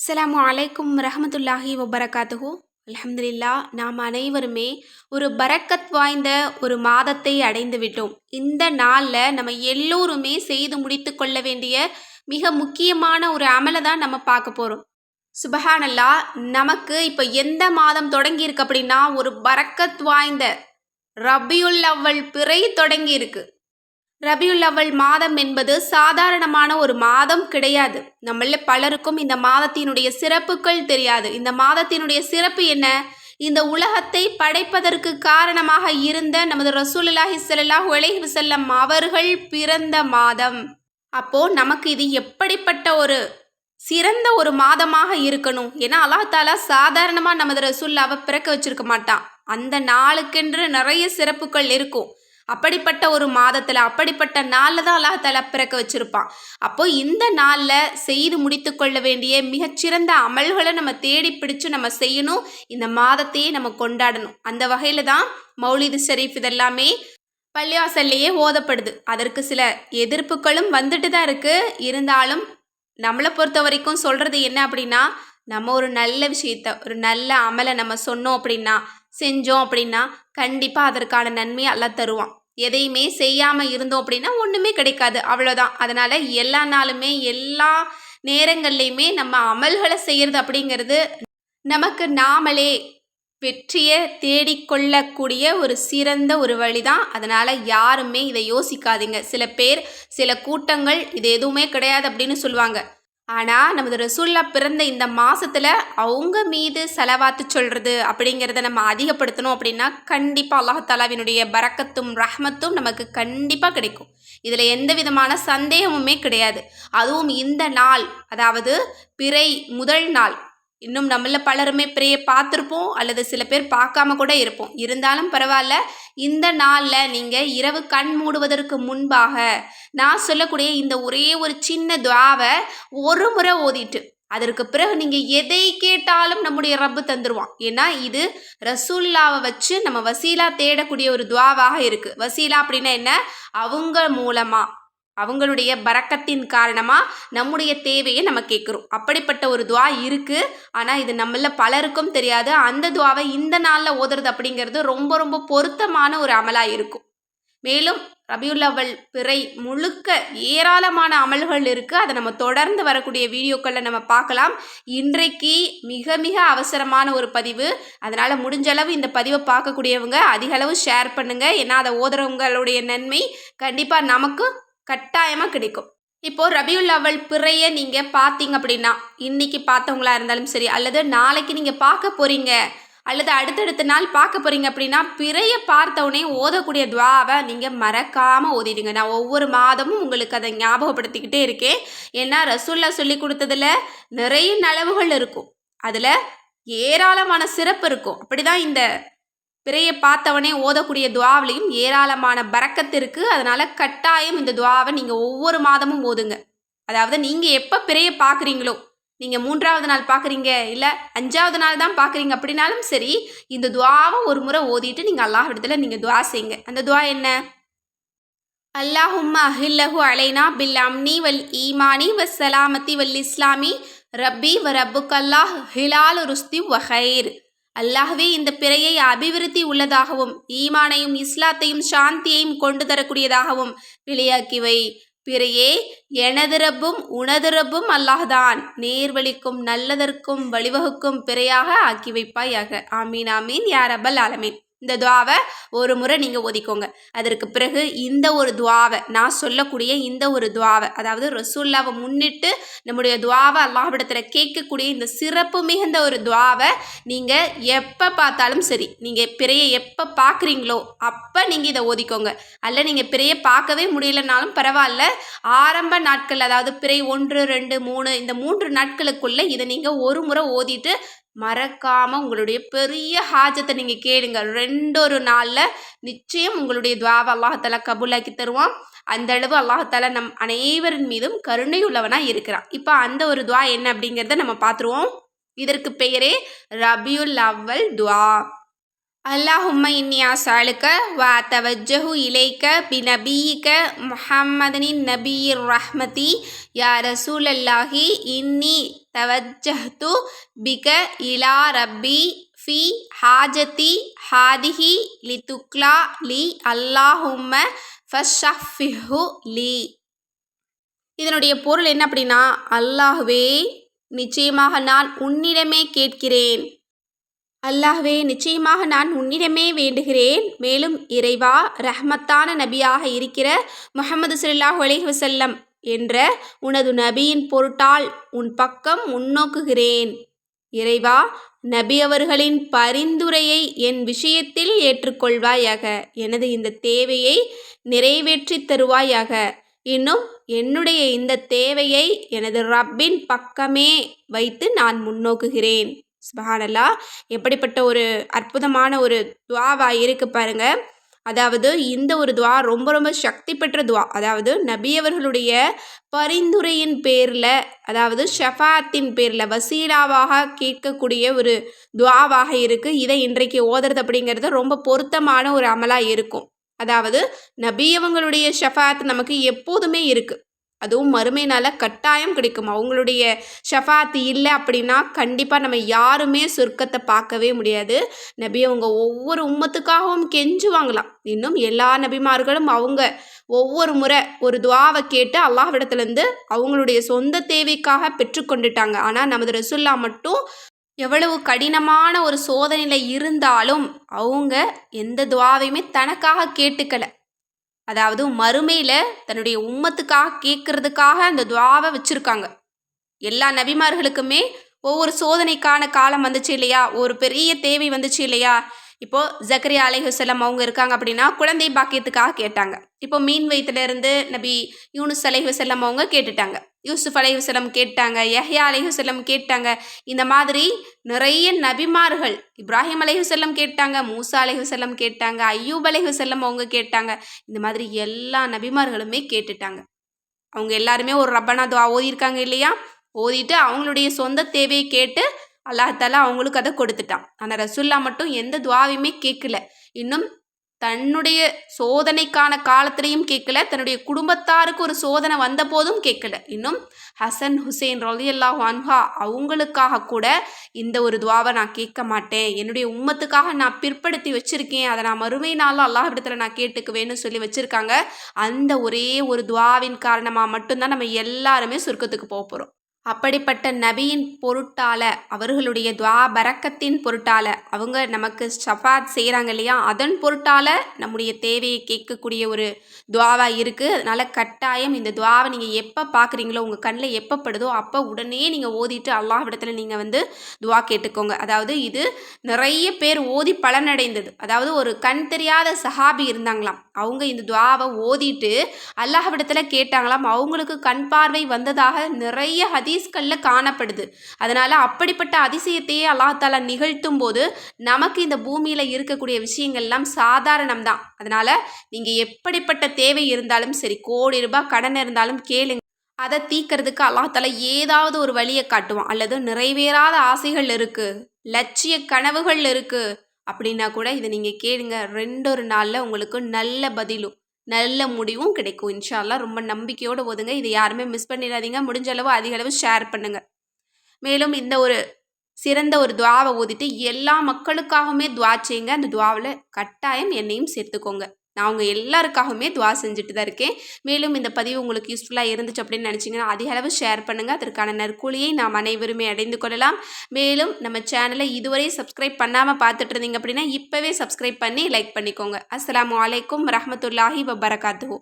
அஸ்லாம் அலைக்கும் ரஹமத்துல்லாஹி வபரகாத்துஹு. அலமதுல்லா நாம் அனைவருமே ஒரு பரக்கத் வாய்ந்த ஒரு மாதத்தை அடைந்து விட்டோம். இந்த நாளில் நம்ம எல்லோருமே செய்து முடித்து கொள்ள வேண்டிய மிக முக்கியமான ஒரு அமலை தான் நம்ம பார்க்க போகிறோம் சுபஹானல்லா நமக்கு இப்போ எந்த மாதம் தொடங்கியிருக்கு அப்படின்னா ஒரு பரக்கத் வாய்ந்த ரபியுல் அவள் பிறை தொடங்கியிருக்கு ரபியுல் அவ்வல் மாதம் என்பது சாதாரணமான ஒரு மாதம் கிடையாது. நம்மள பலருக்கும் இந்த மாதத்தினுடைய சிறப்புகள் தெரியாது. இந்த மாதத்தினுடைய சிறப்பு என்ன? இந்த உலகத்தை படைப்பதற்கு காரணமாக இருந்த நமது ரசூலுல்லாஹி ஸல்லல்லாஹு உலகி செல்லம் அவர்கள் பிறந்த மாதம். அப்போ நமக்கு இது எப்படிப்பட்ட ஒரு சிறந்த ஒரு மாதமாக இருக்கணும்? ஏன்னா அல்லாஹ் தாலா சாதாரணமாக நமது ரசூல்லாவை பிறக்க வச்சிருக்க மாட்டான். அந்த நாளுக்கென்று நிறைய சிறப்புகள் இருக்கும். அப்படிப்பட்ட ஒரு மாதத்தில் அப்படிப்பட்ட நாளில் தான் அல்லாஹ் தாலா பிறக்க வச்சிருப்பான். அப்போது இந்த நாளில் செய்து முடித்து கொள்ள வேண்டிய மிகச்சிறந்த அமல்களை நம்ம தேடி பிடிச்சு நம்ம செய்யணும். இந்த மாதத்தையே நம்ம கொண்டாடணும். அந்த வகையில் தான் மௌலிது ஷெரீஃப் இதெல்லாமே பள்ளிவாசல்லையே ஓதப்படுது. அதற்கு சில எதிர்ப்புகளும் வந்துட்டு தான் இருக்குது இருந்தாலும் நம்மளை பொறுத்த வரைக்கும் சொல்கிறது என்ன அப்படின்னா நம்ம ஒரு நல்ல விஷயத்த ஒரு நல்ல அமலை நம்ம சொன்னோம் அப்படின்னா செஞ்சோம் அப்படின்னா கண்டிப்பாக அதற்கான நன்மையை எல்லாம் தருவான். எதையுமே செய்யாமல் இருந்தோம் அப்படின்னா ஒன்றுமே கிடைக்காது. அவ்வளோதான் அதனால் எல்லா நாளுமே எல்லா நேரங்கள்லையுமே நம்ம அமல்களை செய்கிறது அப்படிங்கிறது நமக்கு நாமளே வெற்றியை தேடிக்கொள்ளக்கூடிய ஒரு சிறந்த ஒரு வழி தான் அதனால் யாருமே இதை யோசிக்காதீங்க. சில பேர் சில கூட்டங்கள் இது எதுவுமே கிடையாது அப்படின்னு சொல்லுவாங்க. ஆனால் நமது ரசூல்லா பிறந்த இந்த மாதத்தில் அவங்க மீது செலவாத்து சொல்கிறது அப்படிங்கிறத நம்ம அதிகப்படுத்தணும் அப்படின்னா கண்டிப்பாக அல்லாஹாலாவினுடைய பரக்கத்தும் ரஹ்மத்தும் நமக்கு கண்டிப்பாக கிடைக்கும். இதில் எந்த விதமான சந்தேகமுமே கிடையாது. அதுவும் இந்த நாள் அதாவது பிறை முதல் நாள் இன்னும் நம்மள பலருமே பிரேயை பார்த்துருப்போம் அல்லது சில பேர் பார்க்காம கூட இருப்போம். இருந்தாலும் பரவாயில்ல இந்த நாளில் நீங்கள் இரவு கண் மூடுவதற்கு முன்பாக நான் சொல்லக்கூடிய இந்த ஒரே ஒரு சின்ன துவாவை ஒரு முறை ஓதிட்டு அதற்கு பிறகு நீங்கள் எதை கேட்டாலும் நம்முடைய ரப்பு தந்துடுவான் ஏன்னா இது ரசூல்லாவை வச்சு நம்ம வசீலா தேடக்கூடிய ஒரு துவாவாக இருக்குது வசீலா அப்படின்னா என்ன? அவங்க மூலமாக அவங்களுடைய பறக்கத்தின் காரணமாக நம்முடைய தேவையை நம்ம கேட்குறோம். அப்படிப்பட்ட ஒரு துவா இருக்குது ஆனால் இது நம்மள பலருக்கும் தெரியாது. அந்த துவாவை இந்த நாளில் ஓதுறது அப்படிங்கிறது ரொம்ப ரொம்ப பொருத்தமான ஒரு அமலாக இருக்கும். மேலும் ரபியுல்லவல் பிறை முழுக்க ஏராளமான அமல்கள் இருக்குது அதை நம்ம தொடர்ந்து வரக்கூடிய வீடியோக்களில் நம்ம பார்க்கலாம். இன்றைக்கு மிக மிக அவசரமான ஒரு பதிவு. அதனால் முடிஞ்சளவு இந்த பதிவை பார்க்கக்கூடியவங்க அதிகளவு ஷேர் பண்ணுங்கள் ஏன்னா அதை ஓதுறவங்களுடைய நன்மை கண்டிப்பாக நமக்கு கட்டாயமாக கிடைக்கும். இப்போது ரபியுல் அவள் பிறைய நீங்கள் பார்த்தீங்க அப்படின்னா இன்றைக்கி பார்த்தவங்களா இருந்தாலும் சரி அல்லது நாளைக்கு நீங்கள் பார்க்க போகிறீங்க அல்லது அடுத்தடுத்த நாள் பார்க்க போகிறீங்க அப்படின்னா பிறைய பார்த்தவுடனே ஓதக்கூடிய துவாவை நீங்கள் மறக்காமல் ஓதிடுங்க. நான் ஒவ்வொரு மாதமும் உங்களுக்கு அதை ஞாபகப்படுத்திக்கிட்டே இருக்கேன். ஏன்னா ரசூல்லா சொல்லி கொடுத்ததில் நிறைய நலவுகள் இருக்கும். அதில் ஏராளமான சிறப்பு இருக்கும். அப்படி தான் இந்த பிறையை பார்த்தவனே ஓதக்கூடிய துவாவிலையும் ஏராளமான பறக்கத்து அதனால் கட்டாயம் இந்த துவாவை நீங்கள் ஒவ்வொரு மாதமும் ஓதுங்க. அதாவது நீங்கள் எப்போ பிறையை பார்க்குறீங்களோ நீங்கள் மூன்றாவது நாள் பார்க்குறீங்க இல்லை அஞ்சாவது நாள் தான் பார்க்குறீங்க அப்படின்னாலும் சரி இந்த துவாவை ஒரு முறை ஓதிட்டு நீங்கள் அல்லாஹ் இடத்துல நீங்கள் துவா செய்யுங்க. அந்த துவா என்ன? அல்லாஹும்ம அஹில்லஹு அலைனா பில் அம்னி வல் ஈமானி வ சலாமத்தி வல் இஸ்லாமி ரப்பி வ ரப்புக்கல்லாஹ் ஹிலால் ருஸ்தி வஹைர் அல்லாஹ்வே இந்த பிறையை அபிவிருத்தி உள்ளதாகவும் ஈமானையும் இஸ்லாத்தையும் சாந்தியையும் கொண்டு தரக்கூடியதாகவும் வெளியாக்கிவை பிறையே எனது ரப்பும் உனது ரப்பும் அல்லாஹ்தான். நேர்வழிக்கும் நல்லதற்கும் வழிவகுக்கும் பிறையாக ஆக்கி வைப்பாயாக. ஆமீன் ஆமீன் யாரபல் ஆலமீன். இந்த துவாவை ஒரு முறை நீங்கள் ஒதிக்கோங்க அதற்கு பிறகு இந்த ஒரு துவாவை நான் சொல்லக்கூடிய இந்த ஒரு துவாவை அதாவது ரசூல்லாவை முன்னிட்டு நம்முடைய துவாவை அல்லாஹ்விடத்தில் கேட்கக்கூடிய இந்த சிறப்பு மிகுந்த ஒரு துவாவை நீங்கள் எப்போ பார்த்தாலும் சரி நீங்கள் பிறைய எப்போ பார்க்குறீங்களோ அப்போ நீங்கள் இதை ஒதிக்கோங்க அல்ல நீங்கள் பிறைய பார்க்கவே முடியலனாலும் பரவாயில்ல ஆரம்ப நாட்கள் அதாவது பிறை ஒன்று ரெண்டு மூணு இந்த மூன்று நாட்களுக்குள்ளே இதை நீங்கள் ஒரு முறை ஓதிட்டு மறக்காமல் உங்களுடைய பெரிய ஹாஜத்தை நீங்கள் கேளுங்க. ரெண்டொரு நாளில் நிச்சயம் உங்களுடைய துவாவை அல்லாஹால கபூலாக்கி தருவான். அந்த அளவு அல்லாஹால நம் அனைவரின் மீதும் கருணை உள்ளவனாக இருக்கிறான். இப்போ அந்த ஒரு துவா என்ன அப்படிங்கிறத நம்ம பார்த்துருவோம் இதற்கு பெயரே ரபியுல் அவ்வல் துவா. அல்லாஹும்ம இன்னியா சாலுக்க வா தவஜஹு இலைக்க பி நபீக்க முஹம்மதனின் நபீர் ரஹ்மதி. யா ரசூல் அல்லாஹி இன்னி தவஜஹ்து பிக இலா ரப்பி ஃபி ஹாஜதி ஹாதிஹி லி துக்லா லி அல்லாஹும்ம ஃபஷஃபிஹு லி. இதனுடைய பொருள் என்ன அப்படின்னா அல்லாஹுவே நிச்சயமாக நான் உன்னிடமே கேட்கிறேன். அல்லாஹ்வே நிச்சயமாக நான் உன்னிடமே வேண்டுகிறேன். மேலும் இறைவா ரஹ்மத்தான நபியாக இருக்கிற முஹம்மது ஸல்லல்லாஹு அலைஹி என்ற உனது நபியின் பொருட்டால் உன் பக்கம் முன்னோக்குகிறேன். இறைவா நபி அவர்களின் பரிந்துரையை என் விஷயத்தில் ஏற்றுக்கொள்வாயாக. எனது இந்த தேவையை நிறைவேற்றி தருவாயாக. இன்னும் என்னுடைய இந்த தேவையை எனது ரப்பின் பக்கமே வைத்து நான் முன்னோக்குகிறேன். சுபஹானல்லா. எப்படிப்பட்ட ஒரு அற்புதமான ஒரு துவாவா இருக்கு பாருங்க. அதாவது இந்த ஒரு துவா ரொம்ப ரொம்ப சக்தி பெற்ற துவா. அதாவது நபியவர்களுடைய பரிந்துரையின் பேரில் அதாவது ஷஃபாத்தின் பேரில் வசீலாவாக கேட்கக்கூடிய ஒரு துவாவாக இருக்குது இதை இன்றைக்கு ஓதுறது அப்படிங்கிறது ரொம்ப பொருத்தமான ஒரு அமலாக இருக்கும். அதாவது நபியவங்களுடைய ஷஃபாத் நமக்கு எப்போதுமே இருக்குது அதுவும் மறுமையினால் கட்டாயம் கிடைக்கும். அவங்களுடைய ஷஃபாத்து இல்லை அப்படின்னா கண்டிப்பாக நம்ம யாருமே சொர்க்கத்தை பார்க்கவே முடியாது. நபி அவங்க ஒவ்வொரு உம்மத்துக்காகவும் கெஞ்சுவாங்களாம். இன்னும் எல்லா நபிமார்களும் அவங்க ஒவ்வொரு முறை ஒரு துவாவை கேட்டு அல்லாஹ்விடத்துலேருந்து அவங்களுடைய சொந்த தேவைக்காக பெற்றுக்கொண்டுட்டாங்க. ஆனால் நமது ரசுல்லா மட்டும் எவ்வளவு கடினமான ஒரு சோதனையில் இருந்தாலும் அவங்க எந்த துவாவையுமே தனக்காக கேட்டுக்கலை. அதாவது மறுமையில் தன்னுடைய உம்மத்துக்காக கேட்கறதுக்காக அந்த துவாவை வச்சுருக்காங்க. எல்லா நபிமார்களுக்குமே ஒவ்வொரு சோதனைக்கான காலம் வந்துச்சு இல்லையா? ஒரு பெரிய தேவை வந்துச்சு இல்லையா? இப்போது ஜக்கரியா அலைஹுசலம் அவங்க இருக்காங்க அப்படின்னா குழந்தை பாக்கியத்துக்காக கேட்டாங்க. இப்போ மீன் வயிற்றுலேருந்து நபி யூனுஸ் அலைஹுசல்லம் அவங்க கேட்டுட்டாங்க. யூசுஃப் அலைஹுசல்லம் கேட்டாங்க யஹ்யா அலைஹுசல்லம் கேட்டாங்க. இந்த மாதிரி நிறைய நபிமார்கள் இப்ராஹிம் அலைஹுசல்லம் கேட்டாங்க மூசா அலைஹுசல்லம் கேட்டாங்க ஐயூப் அலைஹுசல்லம் அவங்க கேட்டாங்க. இந்த மாதிரி எல்லா நபிமார்களுமே கேட்டுட்டாங்க. அவங்க எல்லாருமே ஒரு ரப்பனா துவா ஓதியிருக்காங்க இல்லையா? ஓதிட்டு அவங்களுடைய சொந்த தேவையை கேட்டு அல்லாஹால அவங்களுக்கு அதை கொடுத்துட்டான். ஆனால் ரசுல்லா மட்டும் எந்த துவாவையுமே கேட்கல. இன்னும் தன்னுடைய சோதனைக்கான காலத்திலையும் கேட்கல தன்னுடைய குடும்பத்தாருக்கு ஒரு சோதனை வந்த போதும் கேட்கல. இன்னும் ஹசன் ஹுசைன் ரலி அல்லா அன்ஹா அவங்களுக்காக கூட இந்த ஒரு துவாவை நான் கேட்க மாட்டேன். என்னுடைய உம்மத்துக்காக நான் பிற்படுத்தி வச்சுருக்கேன். அதை நான் மறுமை நாளில் அல்லாஹிடத்தில் நான் கேட்டுக்குவேன்னு சொல்லி வச்சுருக்காங்க. அந்த ஒரே ஒரு துவாவின் காரணமாக மட்டும்தான் நம்ம எல்லாருமே சுருக்கத்துக்கு போக போகிறோம் அப்படிப்பட்ட நபியின் பொருட்டால் அவர்களுடைய துவா பரக்கத்தின் பொருட்டால் அவங்க நமக்கு ஷஃபாத் செய்கிறாங்க இல்லையா? அதன் பொருட்டால் நம்முடைய தேவையை கேட்கக்கூடிய ஒரு துவாவாக இருக்குது அதனால் கட்டாயம் இந்த துவாவை நீங்கள் எப்போ பார்க்குறீங்களோ உங்கள் கண்ணில் எப்போ படுதோ அப்போ உடனே நீங்கள் ஓதிட்டு அல்லாஹ்விடத்தில் நீங்கள் வந்து துவா கேட்டுக்கோங்க. அதாவது இது நிறைய பேர் ஓதி பலனடைந்தது. அதாவது ஒரு கண் தெரியாத சஹாபி இருந்தாங்களாம். அவங்க இந்த துவாவை ஓதிட்டு அல்லாஹ்விடத்தில் கேட்டாங்களாம். அவங்களுக்கு கண் பார்வை வந்ததாக நிறைய ஹதீஸ்களில் காணப்படுது. அதனால் அப்படிப்பட்ட அதிசயத்தையே அல்லாஹாலா நிகழ்த்தும் போது நமக்கு இந்த பூமியில் இருக்கக்கூடிய விஷயங்கள்லாம் சாதாரணம் தான் அதனால் நீங்கள் எப்படிப்பட்ட தேவை இருந்தாலும் சரி கோடி ரூபாய் கடன் இருந்தாலும் கேளுங்க. அதை தீக்கிறதுக்கு அல்லாஹால ஏதாவது ஒரு வழியை காட்டுவான். அல்லது நிறைவேறாத ஆசைகள் இருக்குது லட்சிய கனவுகள் இருக்குது அப்படின்னா கூட இதை நீங்கள் கேளுங்க. ரெண்டொரு நாளில் உங்களுக்கு நல்ல பதிலும். நல்ல முடிவும் கிடைக்கும். இன்ஷால்லா ரொம்ப நம்பிக்கையோடு ஓதுங்க. இதை யாருமே மிஸ் பண்ணிடாதீங்க. முடிஞ்ச அளவு அதிக அளவு ஷேர் பண்ணுங்கள் மேலும் இந்த ஒரு சிறந்த ஒரு துவாவை ஓதிட்டு எல்லா மக்களுக்காகவுமே துவா செய்யுங்க. அந்த துவாவில் கட்டாயம் என்னையும் சேர்த்துக்கோங்க. நான் அவங்க எல்லாருக்காகவுமே துவா செஞ்சுட்டு தான் இருக்கேன். மேலும் இந்த பதிவு உங்களுக்கு யூஸ்ஃபுல்லாக இருந்துச்சு அப்படின்னு நினச்சிங்கன்னா அதிக அளவு ஷேர் பண்ணுங்கள் அதற்கான நற்கூலியை நாம் அனைவருமே அடைந்து கொள்ளலாம். மேலும் நம்ம சேனலை இதுவரை சப்ஸ்கிரைப் பண்ணாமல் பார்த்துட்டு இருந்தீங்க அப்படின்னா இப்போவே சப்ஸ்கிரைப் பண்ணி லைக் பண்ணிக்கோங்க. அஸ்ஸலாமு வலைக்கம் ரஹமத்துல்லாஹி வபரகாத்துஹூ.